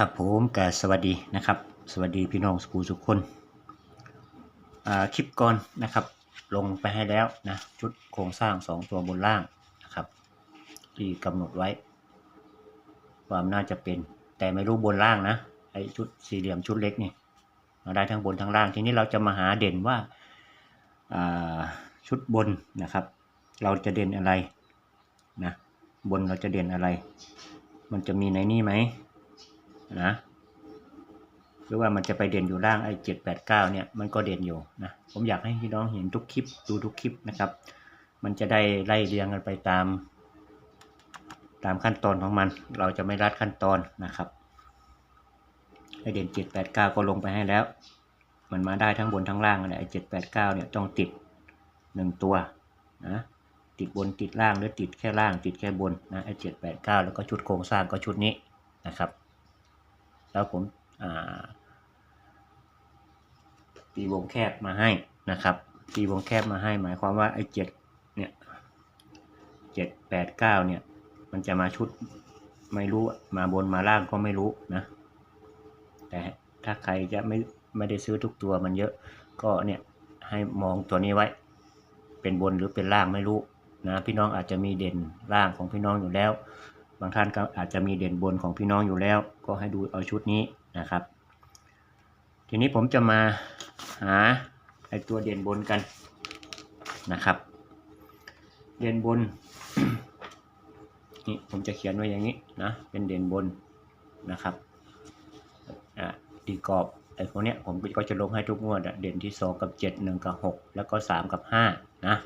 ครับผมกสวัสดีนะครับ สวัสดีพี่น้องสุภูสุขคนอ่าคลิปก่อนนะครับ ลงไปให้แล้วนะชุดโครงสร้าง 2 ตัวบนล่างนะครับที่กำหนดไว้ ความน่าจะเป็นแต่ไม่รู้บนล่างนะไอชุดสี่เหลี่ยมชุดเล็กนี่มาได้ทั้งบนทั้งล่าง ทีนี้เราจะมาหาเด่นว่าอ่าชุดบนนะครับ เราจะเด่นอะไรนะบนเราจะเด่นอะไร มันจะมีในนี่ไหม นะหรือว่ามันจะไปเด่นอยู่ล่างไอ้เจ็ดแปดเก้าเนี่ยมันก็เด่นอยู่นะผมอยากให้พี่น้องเห็นทุกคลิปดูทุกคลิปนะครับ มันจะได้ไล่เรียงกันไปตาม ตามขั้นตอนของมัน เราจะไม่รัดขั้นตอนนะครับไอเด่นเจ็ดแปดเก้าก็ลงไปให้แล้ว มันมาได้ทั้งบนทั้งล่างเลยไอเจ็ดแปดเก้าเนี่ยต้องติดหนึ่งตัวนะติดบนติดล่างหรือติดแค่ล่างติดแค่บนนะไอเจ็ดแปดเก้าแล้วก็ชุดโครงสร้างก็ชุดนี้นะครับ แล้วผมตีวงแคบมาให้นะครับตีวงแคบมาให้หมายความว่าไอ้เจ็ดเนี่ยเจ็ดแปดเก้าเนี่ย มันจะมาชุดไม่รู้มาบนมาล่างก็ไม่รู้นะ แต่ถ้าใครจะไม่ไม่ได้ซื้อทุกตัวมันเยอะก็เนี่ยให้มองตัวนี้ไว้ เป็นบนหรือเป็นล่างไม่รู้นะพี่น้องอาจจะมีเด่นล่างของพี่น้องอยู่แล้ว บางท่านก็อาจจะมีเด่นบนของพี่น้องอยู่แล้ว ก็ให้ดูเอาชุดนี้นะครับ ทีนี้ผมจะมาหาไอตัวเด่นบนกันนะครับ เด่นบนนี่ผมจะเขียนไว้อย่างนี้นะเป็นเด่นบนนะครับอะตีกรอบไอ้พวกเนี้ยผมก็จะลงให้ทุกงวดเด่นที่ 2 กับ 7 1 กับ 6 แล้วก็ 3 กับ 5 นะ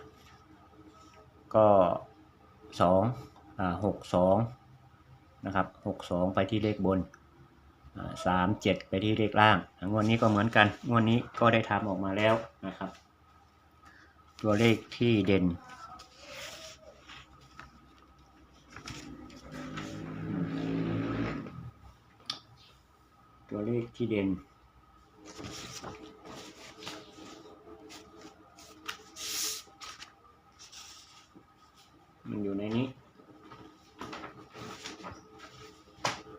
ก็2อ่า6 2 นะครับหกสองไปที่เลขบนสามเจ็ดไปที่เลขล่างงวดนี้ก็เหมือนกัน งวดนี้ก็ได้ทำออกมาแล้วนะครับ ตัวเลขที่เด่น ตัวเลขที่เด่นอยู่ในนี้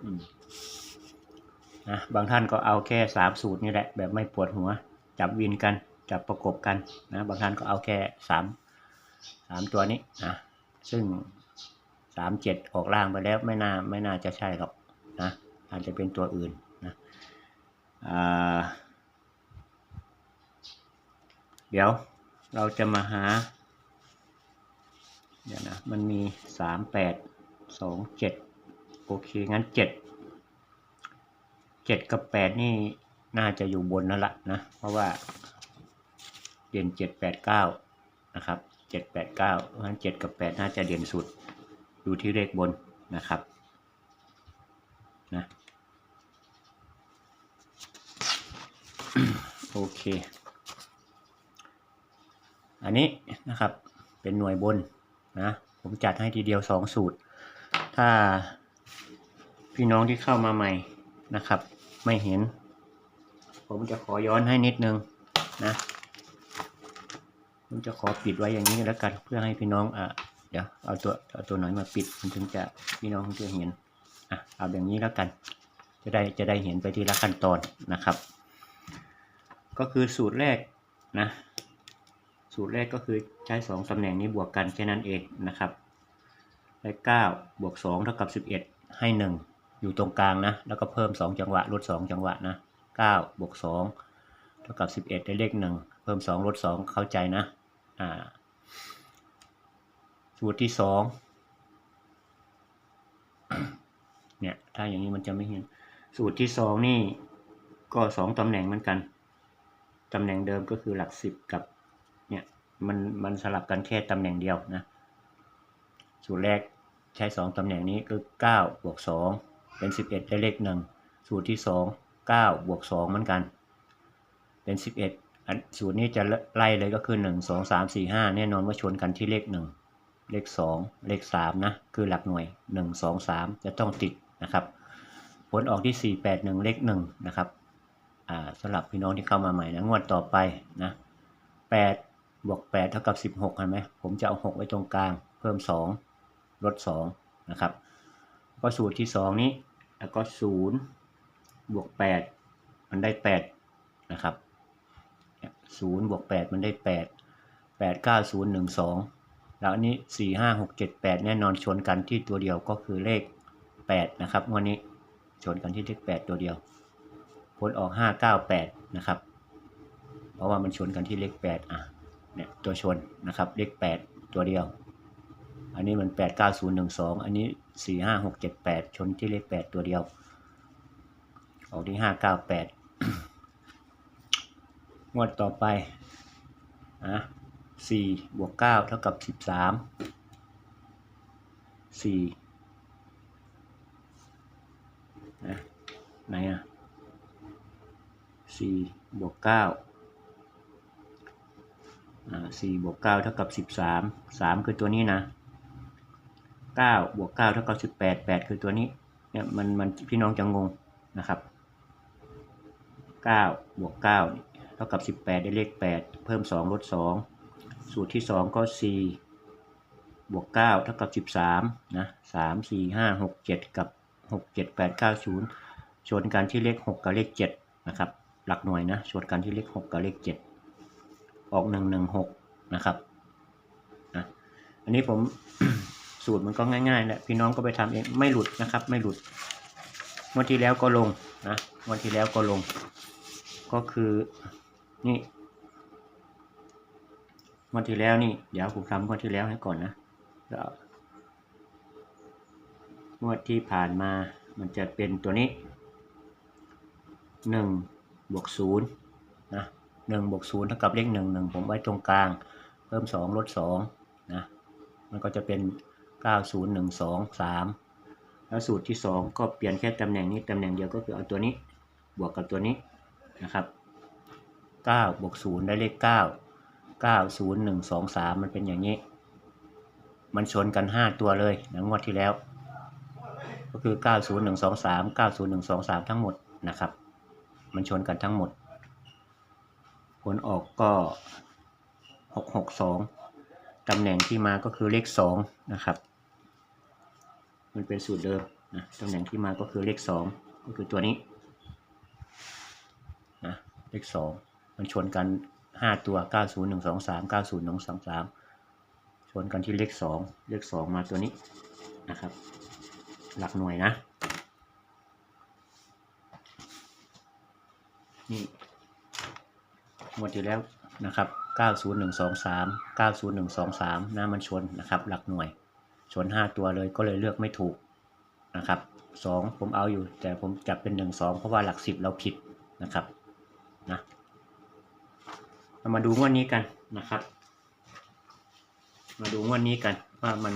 อืมนะบางท่านก็เอาแค่สามสูตรนี่แหละแบบไม่ปวดหัว จับวินกันจับประกบกันนะบางท่านก็เอาแค่สามสามตัวนี้นะซึ่งสามเจ็ดออกล่างไปแล้วไม่น่าไม่น่าจะใช่หรอกนะอาจจะเป็นตัวอื่นนะเดี๋ยวเราจะมาหาเดี๋ยวนะมันมีสามแปดสองเจ็ดโอเค งั้นเจ็ด เจ็ดกับแปดนี่น่าจะอยู่บนนั่นแหละนะ เพราะว่าเด่นเจ็ดแปดเก้านะครับเจ็ดแปดเก้าเพราะฉะนั้นเจ็ดกับแปดน่าจะเด่นสุด ดูที่เลขบนนะครับนะโอเค อันนี้นะครับเป็นหน่วยบนนะผมจัดให้ทีเดียวสองสูตร ถ้าพี่น้องที่เข้ามาใหม่ นะครับ ไม่เห็น ผมจะขอย้อนให้นิดนึงนะผมจะขอปิดไว้อย่างนี้แล้วกันเพื่อให้พี่น้องอะเดี๋ยวเอาตัวเอาตัวหน่อยมาปิดมันถึงจะพี่น้องจะเห็นอะเอาแบบนี้แล้วกัน จะได้จะได้เห็นไปทีละขั้นตอนนะครับ ก็คือสูตรแรกนะสูตรแรกก็คือใช้สองตำแหน่งนี้บวกกันแค่นั้นเองนะครับ ได้เก้าบวกสองเท่ากับสิบเอ็ดให้หนึ่ง อยู่ตรงกลางนะ แล้วก็เพิ่มสองจังหวะลดสองจังหวะนะเก้าบวกสองเท่ากับสิบเอ็ดได้เลขหนึ่งเพิ่มสองลดสองเข้าใจนะอ่าสูตรที่สองเนี่ย ถ้าอย่างนี้มันจะไม่เห็น สูตรที่สองนี่ก็สองตำแหน่งเหมือนกัน ตำแหน่งเดิมก็คือหลักสิบกับเนี่ยมันมันสลับกันแค่ตำแหน่งเดียวนะ สูตรแรกใช้สองตำแหน่งนี้ก็เก้าบวกสอง เป็นสิบเอ็ดได้เลขหนึ่งสูตรที่สองเก้าบวกสองเหมือนกัน เป็นสิบเอ็ดอันสูตรนี้จะไล่เลยก็คือหนึ่งสองสามสี่ห้าแน่นอนว่าชนกันที่เลขหนึ่งเลขสองเลขสามนะ คือหลักหน่วยหนึ่งสองสามจะต้องติดนะครับ ผลออกที่สี่แปดหนึ่งเลขหนึ่งนะครับสำหรับพี่น้องที่เข้ามาใหม่นะ งวดต่อไปนะแปดบวกแปดเท่ากับสิบหกเห็นไหมผมจะเอาหกไว้ตรงกลาง เพิ่มสองลดสองนะครับ ก็สูตรที่สองนี้ แล้วก็ศูนย์บวกแปดมันได้แปดนะครับศูนย์บวกแปดมันได้แปดแปดเก้าศูนย์หนึ่งสองแล้วอันนี้สี่ห้าหกเจ็ดแปดแน่นอนชนกันที่ตัวเดียวก็คือเลขแปดนะครับวันนี้ชนกันที่เลขแปดตัวเดียวผลออกห้าเก้าแปดนะครับ เพราะว่ามันชนกันที่เลขแปดอะเนี่ยตัวชนนะครับเลขแปดตัวเดียว อันนี้มันแปดเก้าศูนย์หนึ่งสองอันนี้สี่ห้าหกเจ็ดแปดชนที่เลขแปดตัวเดียว ออกที่ห้าเก้าแปดงวดต่อไปนะสี่บวกเก้าเท่ากับสิบสามสี่นะไหนอะสี่บวกเก้าอ่าสี่บวกเก้าเท่ากับสิบสามสามคือตัวนี้นะ เก้าบวกเก้าเท่ากับสิบแปดแปดคือตัวนี้เนี่ยมันมันพี่น้องจะงงนะครับ9บวก9เท่ากับ 18 ได้เลข 8 เพิ่ม 2 ลด 2 สูตรที่ 2 ก็ 4 บวก 9 เท่ากับ 13 นะ 3 4 5 6 7 กับ 6 7 8 9 0 ชนกันที่เลข 6 กับเลข 7 นะครับ หลักหน่วยนะ ชนกันที่เลข 6 กับเลข 7 ออก 116 นะครับนะอันนี้ผม สูตรมันก็ง่ายๆแหละพี่น้องก็ไปทำเองไม่หลุดนะครับ ไม่หลุดงวดที่แล้วก็ลงนะงวดที่แล้วก็ลง ก็คือนี่งวดที่แล้วนี่เดี๋ยวผมทำงวดที่แล้วให้ก่อนนะแล้วงวดที่ผ่านมามันจะเป็นตัวนี้หนึ่งบวกศูนย์นะหนึ่งบวกศูนย์เท่ากับเลขหนึ่งหนึ่งผมไว้ตรงกลาง เพิ่มสองลดสองนะ มันก็จะเป็น เก้าศูนย์หนึ่งสองสามแล้วสูตรที่สองก็เปลี่ยนแค่ตำแหน่งนี้ตำแหน่งเดียวก็คือเอาตัวนี้บวกกับตัวนี้นะครับ9บวก0ได้เลข 9 9 0 1 2 3 มันเป็นอย่างนี้ มันชนกัน 5 ตัวเลยนะงวดที่แล้ว ก็คือ 9 0 1 2 3 9 0 1 2 3 ทั้งหมดนะครับ มันชนกันทั้งหมด ผลออกก็ 6 6 2 ตำแหน่งที่มาก็คือเลข 2 นะครับ มันเป็นสูตรเดิมนะตำแหน่งที่มาก็คือเลข 2 ก็คือตัวนี้นะเลขสองมันชนกันห้าตัวเก้าศูนย์หนึ่งสองสามเก้าศูนย์หนึ่งสองสามชนกันที่เลขสองเลขสองมาตัวนี้นะครับ หลักหน่วยนะนี่หมดอยู่แล้วนะครับเก้าศูนย์หนึ่งสองสามเก้าศูนย์หนึ่งสองสามนะมันชนนะครับ หลักหน่วย ชนห้าตัวเลยก็เลยเลือกไม่ถูกนะครับสองผมเอาอยู่ แต่ผมจับเป็นหนึ่งสองเพราะว่าหลักสิบเราผิดนะครับนะเรามาดูงวดนี้กันนะครับ มาดูงวดนี้กันว่ามัน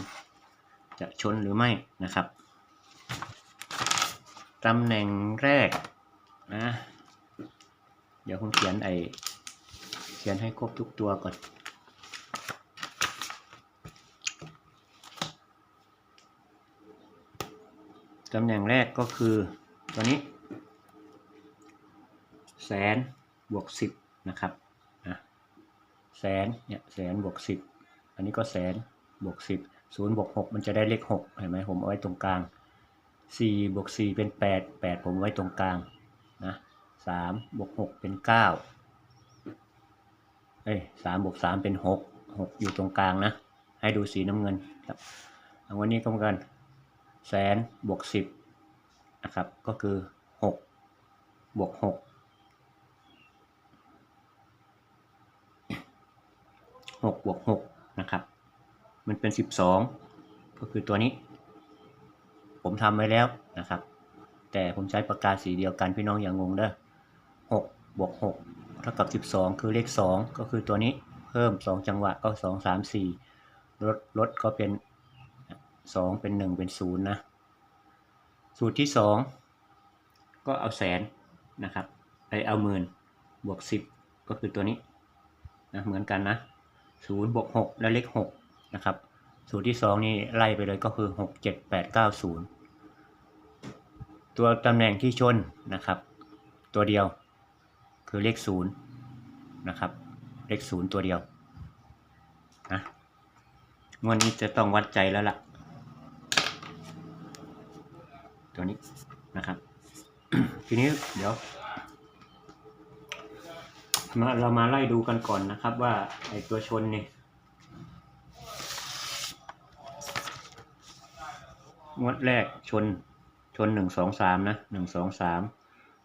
จะชนหรือไม่นะครับตำแหน่งแรกนะเดี๋ยวผมเขียนไอเขียนให้ครบทุกตัวก่อน ตำแหน่งแรกก็คือตัวนี้ แสนบวกสิบนะครับนะแสนเนี่ยแสนบวกสิบอันนี้ก็แสนบวกสิบศูนย์บวกหกมันจะได้เลขหกเห็นไหมผมเอาไว้ตรงกลางสี่บวกสี่เป็นแปดแปดผมไว้ตรงกลางนะสามบวกหกเป็นเก้าเอ้ยสามบวกสามเป็นหกหกอยู่ตรงกลางนะ ให้ดูสีน้ำเงินครับวันนี้ก็เหมือนกัน แสนบวกสิบนะครับก็คือหกบวกหกหกบวกหกนะครับ มันเป็นสิบสองก็คือตัวนี้ ผมทำไว้แล้วนะครับ แต่ผมใช้ปากกาสีเดียวกันพี่น้องอย่างงงเด้อหกบวกหกเท่ากับสิบสองคือเลขสองก็คือตัวนี้เพิ่มสองจังหวะก็สองสามสี่ลดลดก็เป็น สองเป็นหนึ่งเป็นศูนย์นะ สูตรที่สองก็เอาแสนนะครับไปเอาหมื่นบวกสิบก็คือตัวนี้นะเหมือนกันนะศูนย์บวกหกและเลขหกนะครับสูตรที่สองนี่ไล่ไปเลยก็คือหกเจ็ดแปดเก้าศูนย์ตัวตำแหน่งที่ชนนะครับ ตัวเดียวคือเลขศูนย์นะครับ เลขศูนย์ตัวเดียวนะงวดนี้จะต้องวัดใจแล้วล่ะ ตัวนี้นะครับ ทีนี้เดี๋ยวมาเรามาไล่ดูกันก่อนนะครับว่าไอตัวชนเนี่ยงวดแรกชนชนหนึ่งสองสามนะหนึ่งสองสาม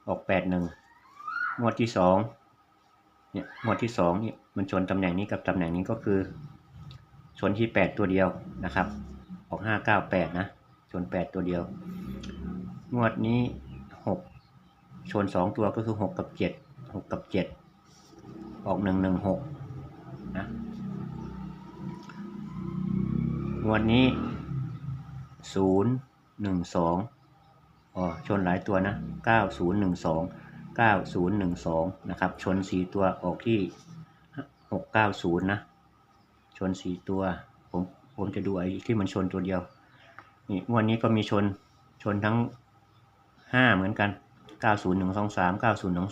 ออกแปดหนึ่งงวดที่สองเนี่ยงวดที่สองเนี่ยมันชนตำแหน่งนี้กับตำแหน่งนี้ก็คือ ชนที่แปดตัวเดียวนะครับ ออกห้าเก้าแปดนะ ชนแปดตัวเดียว งวดนี้หกชนสองตัวก็คือหกกับเจ็ดหกกับเจ็ดออกหนึ่งหนึ่งหกนะงวดนี้ศูนย์หนึ่งสองอ๋อชนหลายตัวนะเก้าศูนย์หนึ่งสองเก้าศูนย์หนึ่งสองนะครับชนสี่ตัวออกที่หกเก้าศูนย์นะชนสี่ตัวผมผมจะดูไอ้ที่มันชนตัวเดียวนี่งวดนี้ก็มีชนชนทั้ง ห้าเหมือนกันเก้าศูนย์หนึ่งสองสามเก้าศูนย์หนึ่ง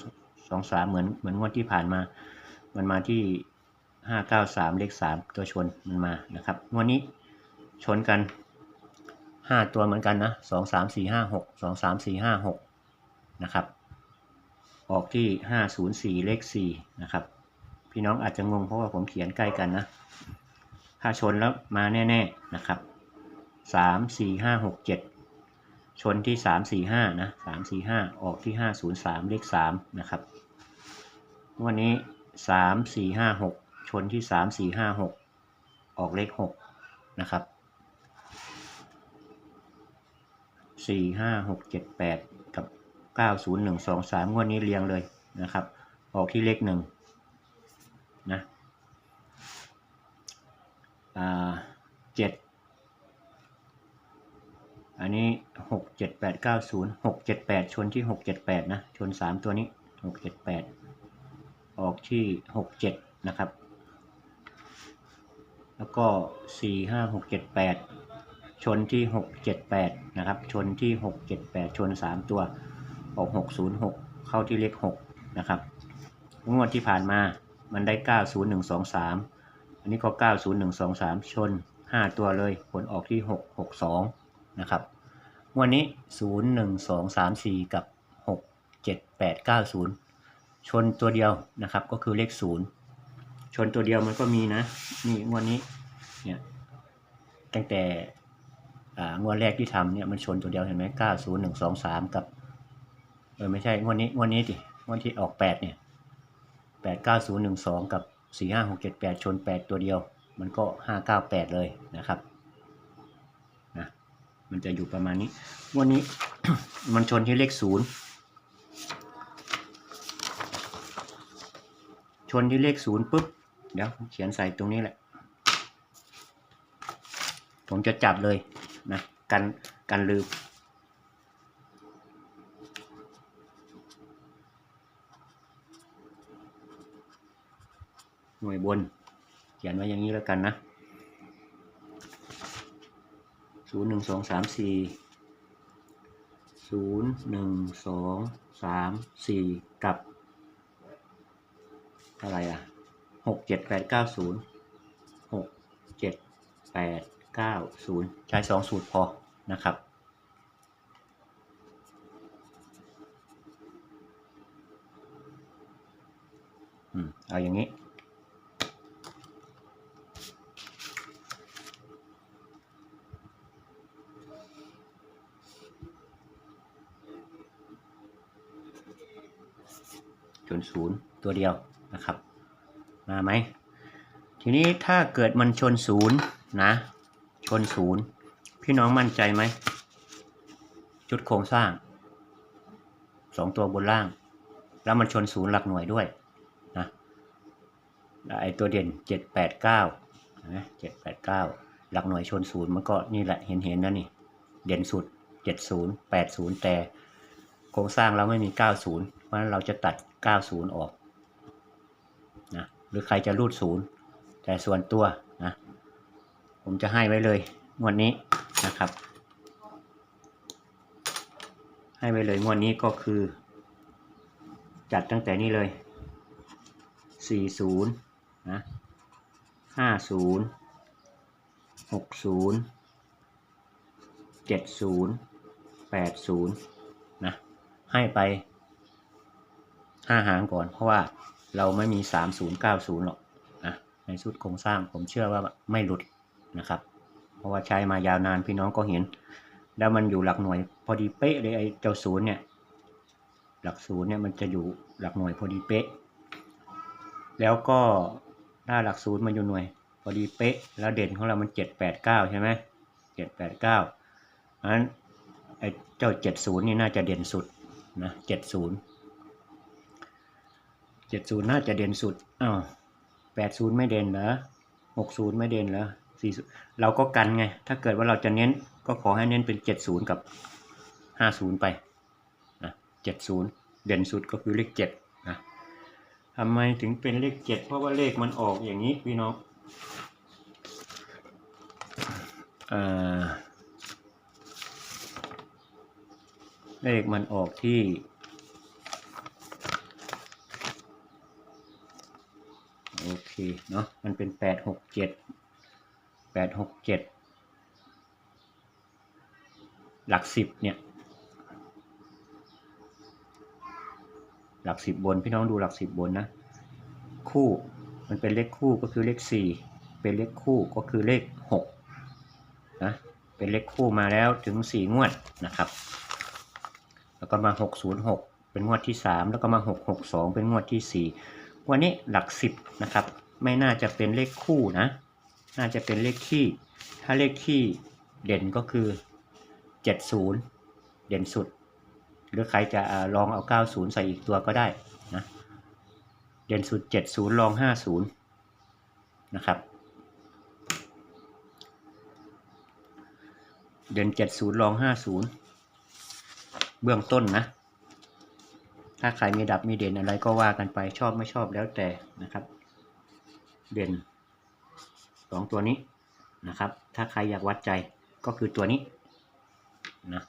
สองสามเหมือนเหมือนงวดที่ผ่านมา มันมาที่ห้าเก้าสามเลขสามตัวชนมันมานะครับงวดนี้ชนกันห้าตัวเหมือนกันนะสองสามสี่ห้าหกสองสามสี่ห้าหกนะครับ ออกที่ห้าศูนย์สี่เลขสี่นะครับ พี่น้องอาจจะงงเพราะว่าผมเขียนใกล้กันนะถ้าชนแล้วมาแน่ ๆ นะครับสามสี่ห้าหกเจ็ด ชนที่สามสี่ห้านะสามสี่ห้าออกที่ห้าศูนย์สามเลขสามนะครับ วันนี้สามสี่ห้าหกชนที่สามสี่ห้าหกออกเลขหกนะครับสี่ห้าหกเจ็ดแปดกับเก้าศูนย์หนึ่งสองสามงวดนี้เรียงเลยนะครับ ออกที่เลขหนึ่งนะ อ่าเจ็ด อันนี้หกเจ็ดแปดเก้าศูนย์หกเจ็ดแปดชนที่หกเจ็ดแปดนะ ชนสามตัวนี้หกเจ็ดแปดออกที่หกเจ็ดนะครับ แล้วก็สี่ห้าหกเจ็ดแปดชนที่หกเจ็ดแปดนะครับ ชนที่หกเจ็ดแปดชนสามตัวออกหกศูนย์หกเข้าที่เลขหกนะครับงวดที่ผ่านมามันได้เก้าศูนย์หนึ่งสองสามอันนี้ก็90123ชน5ตัวเลยผลออกที่662 นะครับวันนี้ 01234 กับ 67890 ชนตัวเดียวนะครับก็คือเลข 0 ชนตัวเดียวมันก็มีนะนี่งวดนี้เนี่ยตั้งแต่งวดแรกที่ทำเนี่ยมันชนตัวเดียวเห็นไหม90123 กับเออไม่ใช่งวดนี้งวดนี้ดิงวดที่ออก 8 เนี่ย 89012 กับสี่ห้าหกเจ็ดแปดชนแปดตัวเดียว มันก็ห้าเก้าแปดเลยนะครับ มันจะอยู่ประมาณนี้ วันนี้ มันชนที่เลขศูนย์ชนที่เลขศูนย์ปุ๊บ เดี๋ยวเขียนใส่ตรงนี้แหละ ผมจะจับเลยนะกันกันลืมหน่วยบน เขียนไว้อย่างนี้แล้วกันนะ ศูนย์หนึ่งสองสามสี่ศูนย์หนึ่งสองสามสี่กับ อะไรอะหกเจ็ดแปดเก้าศูนย์หกเจ็ดแปดเก้าศูนย์ใช้สองสูตรพอนะครับอืมเอาอย่างนี้ ตัวเดียวนะครับ มาไหม ทีนี้ถ้าเกิดมันชนศูนย์นะ ชนศูนย์พี่น้องมั่นใจไหมชุดโครงสร้างสองตัวบนล่าง แล้วมันชนศูนย์หลักหน่วยด้วยนะไอตัวเด่นเจ็ดแปดเก้านะเจ็ดแปดเก้าหลักหน่วยชนศูนย์มันก็นี่แหละเห็นเห็นนะนี่ เด่นสุดเจ็ดศูนย์แปดศูนย์แต่โครงสร้างเราไม่มี90เพราะฉะนั้นเราจะตัด90ออก หรือใครจะรูด0แต่ส่วนตัวนะผมจะให้ไว้เลยงวดนี้นะครับ ให้ไว้เลยงวดนี้ก็คือ จัดตั้งแต่นี้เลย 40นะ50 60 70 80นะให้ไปห้าหางก่อนเพราะว่า เราไม่มีสามศูนย์เก้าศูนย์หรอกนะในชุดโครงสร้างผมเชื่อว่าไม่หลุดนะครับ เพราะว่าใช้มายาวนานพี่น้องก็เห็น แล้วมันอยู่หลักหน่วยพอดีเป๊ะเลยไอ้เจ้าศูนย์เนี่ยหลักศูนย์เนี่ยมันจะอยู่หลักหน่วยพอดีเป๊ะ แล้วก็ถ้าหลักศูนย์มันอยู่หน่วยพอดีเป๊ะ แล้วเด่นของเรามันเจ็ดแปดเก้าใช่ไหมเจ็ดแปดเก้าเพราะฉะนั้นไอ้เจ้าเจ็ดศูนย์นี่น่าจะเด่นสุดนะเจ็ดศูนย์ เจ็ดศูนย์น่าจะเด่นสุดอ้าวแปดศูนย์ไม่เด่นเหรอหกศูนย์ไม่เด่นเหรอสี่เราก็กันไง ถ้าเกิดว่าเราจะเน้นก็ขอให้เน้นเป็นเจ็ดศูนย์กับห้าศูนย์ไปนะเจ็ดศูนย์เด่นสุดก็คือเลขเจ็ดนะทำไมถึงเป็นเลขเจ็ดเพราะว่าเลขมันออกอย่างนี้พี่น้องอ่อเลขมันออกที่ เนาะมันเป็นแปดหกเจ็ดแปดหกเจ็ดหลักสิบเนี่ย หลักสิบบนพี่น้องดูหลักสิบบนนะ คู่มันเป็นเลขคู่ก็คือเลขสี่เป็นเลขคู่ก็คือเลขหกนะเป็นเลขคู่มาแล้วถึงสี่งวดนะครับ แล้วก็มาหกศูนย์หกเป็นงวดที่สามแล้วก็มาหกหกสองเป็นงวดที่สี่วันนี้หลักสิบนะครับ ไม่น่าจะเป็นเลขคู่นะ น่าจะเป็นเลขที่ถ้าเลขที่เด่นก็คือเจ็ดศูนย์เด่นสุด หรือใครจะลองเอาเก้าศูนย์ใส่อีกตัวก็ได้นะ เด่นสุดเจ็ดศูนย์ลองห้าศูนย์นะครับ เด่นเจ็ดศูนย์ลองห้าศูนย์เบื้องต้นนะ ถ้าใครมีดับมีเด่นอะไรก็ว่ากันไปชอบไม่ชอบแล้วแต่นะครับ เด่นสองตัวนี้นะครับ ถ้าใครอยากวัดใจก็คือตัวนี้นะ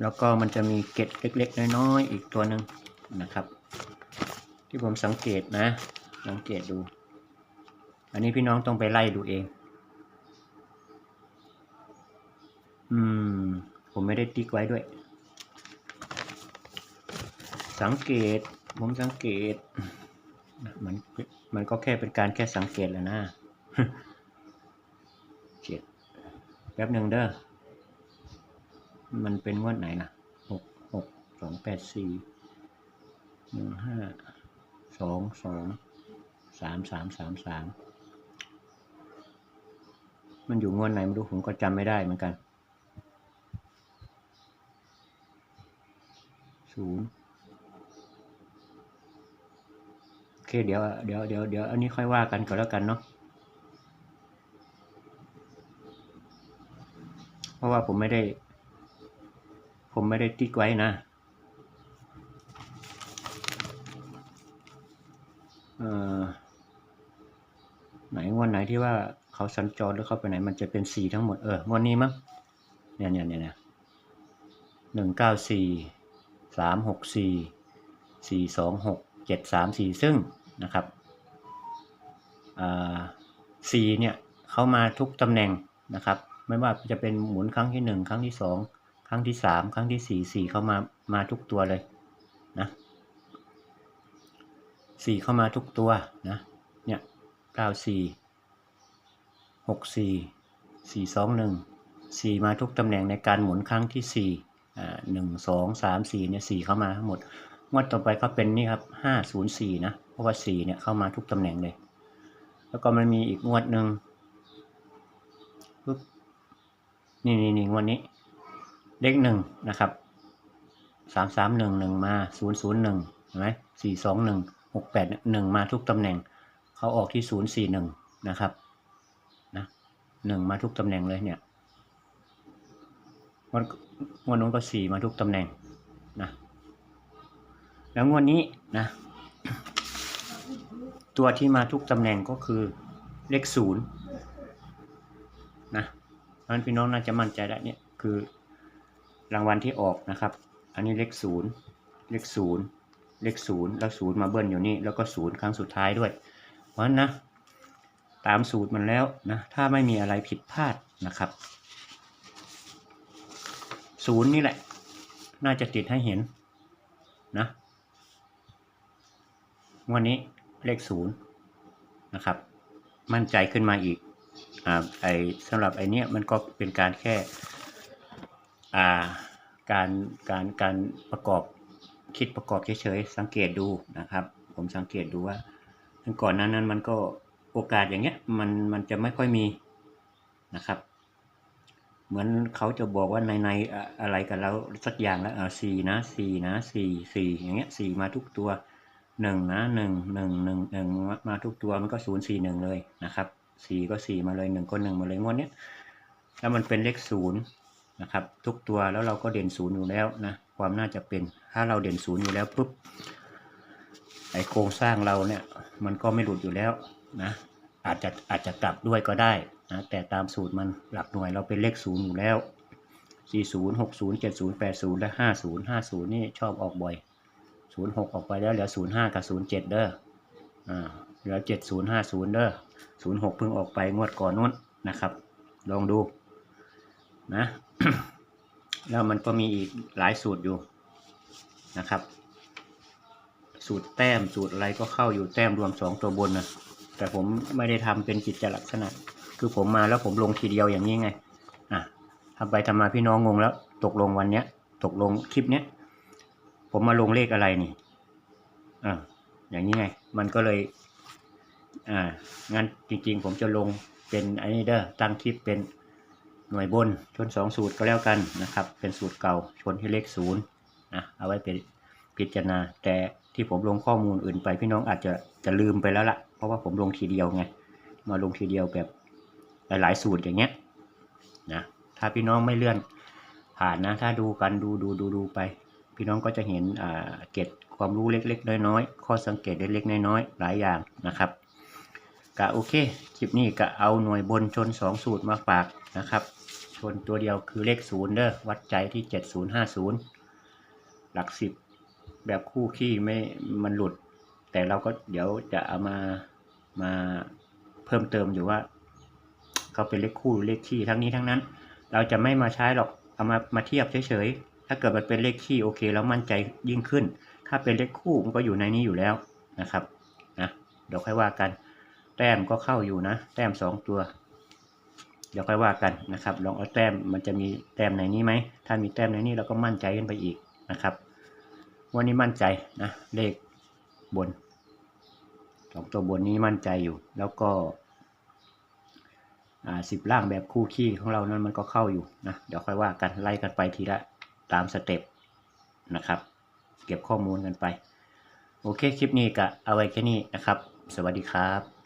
แล้วก็มันจะมีเกล็ดเล็ก ๆ น้อยๆอีกตัวหนึ่งนะครับ ที่ผมสังเกตนะ สังเกตดู อันนี้พี่น้องต้องไปไล่ดูเอง อืม ผมไม่ได้ติ๊กไว้ด้วย สังเกต ผมสังเกต มันมันก็แค่เป็นการแค่สังเกตแหล้วนะเจ็ดแป๊บหนึ่งเด้อ มันเป็นงวดไหนนะหกหกสองแปดสี่หนึ่งห้าสองสองสามสามสามสามมันอยู่งวดไหนไม่รู้ผมก็จำไม่ได้เหมือนกันศูนย์ เคเดี๋ยวเดี๋ยวเดี๋ยวเดี๋ยวอันนี้ค่อยว่ากันก่อนแล้วกันเนาะเพราะว่าผมไม่ได้ ผมไม่ได้ติ๊กไว้นะเอ่อไหนงวันไหนที่ว่าเขาสัญจรหรือเขาไปไหน มันจะเป็นสีทั้งหมดเอองวันนี้มั้งเนี่ยเนี่ยเนี่ยหนึ่งเก้าสี่สามหกสี่สี่สองหกเจ็ดสามสี่ซึ่ง นะครับสี่เนี่ยเขามาทุกตำแหน่งนะครับ ไม่ว่าจะเป็นหมุนครั้งที่หนึ่งครั้งที่สองครั้งที่สามครั้งที่สี่สี่เข้ามามาทุกตัวเลยนะสี่เข้ามาทุกตัวนะเนี่ยเก้าสี่หกสี่สี่สองหนึ่งสี่มาทุกตำแหน่งในการหมุนครั้งที่สี่อ่าหนึ่งสองสามสี่เนี่ยสี่เข้ามาทั้งหมดงวดต่อไปก็เป็นนี่ครับห้าศูนย์สี่นะ ราะว่าสี่เนี่ยเข้ามาทุกตำแหน่งเลย แล้วก็มันมีอีกงวดหนึ่งปุ๊บนี่นี่นี่งวดนี้เลขหนึ่งนะครับสามสามหนึ่งหนึ่งมาศูนย์ศูนย์หนึ่งเห็นไหมสี่สองหนึ่งหกแปดหนึ่งมาทุกตำแหน่ง เขาออกที่ศูนย์สี่หนึ่งนะครับนะหนึ่งมาทุกตำแหน่งเลยเนี่ยวันงวดนู้นก็สี่มาทุกตำแหน่งนะแล้วงวดนี้นะ ตัวที่มาทุกตำแหน่งก็คือเลขศูนย์นะเพราะฉะนั้นพี่น้องน่าจะมั่นใจได้เนี่ยคือรางวัลที่ออกนะครับ อันนี้เลขศูนย์เลขศูนย์เลขศูนย์แล้วศูนย์มาเบิ้ลอยู่นี่แล้วก็ศูนย์ครั้งสุดท้ายด้วย เพราะฉะนั้นนะตามสูตรมันแล้วนะถ้าไม่มีอะไรผิดพลาดนะครับศูนย์นี่แหละ น่าจะติดให้เห็นนะวันนี้ เลขศูนย์นะครับ มั่นใจขึ้นมาอีกอ่าไอสำหรับไอเนี้ยมันก็เป็นการแค่อ่าการการการประกอบคิดประกอบเฉยๆสังเกตดูนะครับ ผมสังเกตดูว่าตั้งก่อนนั้นนั้นมันก็โอกาสอย่างเงี้ยมันมันจะไม่ค่อยมีนะครับ เหมือนเขาจะบอกว่าในในอะอะไรกันแล้วสักอย่างแล้วอ่าสี่นะสี่นะสี่สี่อย่างเงี้ยสี่มาทุกตัว หนึ่งนะหนึ่งหนึ่งหนึ่งหนึ่งมาทุกตัวมันก็ศูนย์สี่หนึ่งเลยนะครับสี่ก็สี่มาเลยหนึ่งก็หนึ่งมาเลยงวดเนี้ยแล้วมันเป็นเลขศูนย์นะครับ ทุกตัวแล้วเราก็เด่นศูนย์อยู่แล้วนะความน่าจะเป็นถ้าเราเด่นศูนย์อยู่แล้วปุ๊บไอโครงสร้างเราเนี่ยมันก็ไม่หลุดอยู่แล้วนะอาจจะอาจจะกลับด้วยก็ได้นะแต่ตามสูตรมันหลักหน่วยเราเป็นเลขศูนย์อยู่แล้ว 40 60 70 80 และ 50 50 นี่ชอบออกบ่อย 06ออกไปแล้วเหลือ05กับ07เจ็ดเด้ออ่าเหลือ70 50เด้อ06เพิ่งออกไปงวดก่อนนู้นนะครับ ลองดูนะแล้วมันก็มีอีกหลายสูตรอยู่นะครับ สูตรแต้มสูตรอะไรก็เข้าอยู่แต้มรวมสองตัวบนนะแต่ผมไม่ได้ทำเป็นกิจลักษณะ คือผมมาแล้วผมลงทีเดียวอย่างนี้ไงอะทำไปทำมาพี่น้องงงแล้ว ตกลงวันเนี้ย ตกลงคลิปเนี้ย ผมมาลงเลขอะไรนี่อ่าอย่างนี้ไง มันก็เลย อ่า งั้นจริง ๆ ผมจะลงเป็นไอ้นี่เด้อ ตั้งคลิปเป็นหน่วยบนชนสองสูตรก็แล้วกันนะครับ เป็นสูตรเก่าชนที่เลขศูนย์นะเอาไว้เป็นพิจารณา แต่ที่ผมลงข้อมูลอื่นไปพี่น้องอาจจะจะลืมไปแล้วละ่ะ เพราะว่าผมลงทีเดียวไง มาลงทีเดียวแบบหลาย ๆ สูตรอย่างเงี้ยนะ ถ้าพี่น้องไม่เลื่อนผ่านนะ ถ้าดูกันดูดูดูดูไป พี่น้องก็จะเห็นเก็ดความรู้เล็กๆ น้อยๆ ข้อสังเกตเล็กๆ น้อยๆ หลายอย่างนะครับกะโอเค คลิปนี้ก็เอาหน่วยบนชน 2 สูตรมาฝากนะครับ ชนตัวเดียวคือเลขศูนย์เด้อ วัดใจที่ 7050 หลักสิบแบบคู่ขี้ไม่ มันหลุด แต่เราก็เดี๋ยวจะเอามา มาเพิ่มเติมอยู่ว่าเขาเป็นเลขคู่หรือเลขขี้ทั้งนี้ทั้งนั้น เราจะไม่มาใช้หรอก เอามามาเทียบเฉยๆ ถ้าเกิดมันเป็นเลขขี้โอเคแล้วมั่นใจยิ่งขึ้น ถ้าเป็นเลขคู่มันก็อยู่ในนี้อยู่แล้วนะครับนะเดี๋ยวค่อยว่ากัน แต้มก็เข้าอยู่นะ แต้มสองตัว เดี๋ยวค่อยว่ากันนะครับ ลองเอาแต้มมันจะมีแต้มในนี้ไหม ถ้ามีแต้มในนี้เราก็มั่นใจกันไปอีกนะครับ วันนี้มั่นใจนะเลขบนสองตัวบนนี้มั่นใจอยู่ แล้วก็อ่าสิบล่างแบบคู่ขี้ของเรานั้นมันก็เข้าอยู่นะ เดี๋ยวค่อยว่ากันไล่กันไปทีละ ตามสเต็ปนะครับ เก็บข้อมูลกันไป โอเค คลิปนี้ก็เอาไว้แค่นี้นะครับ สวัสดีครับ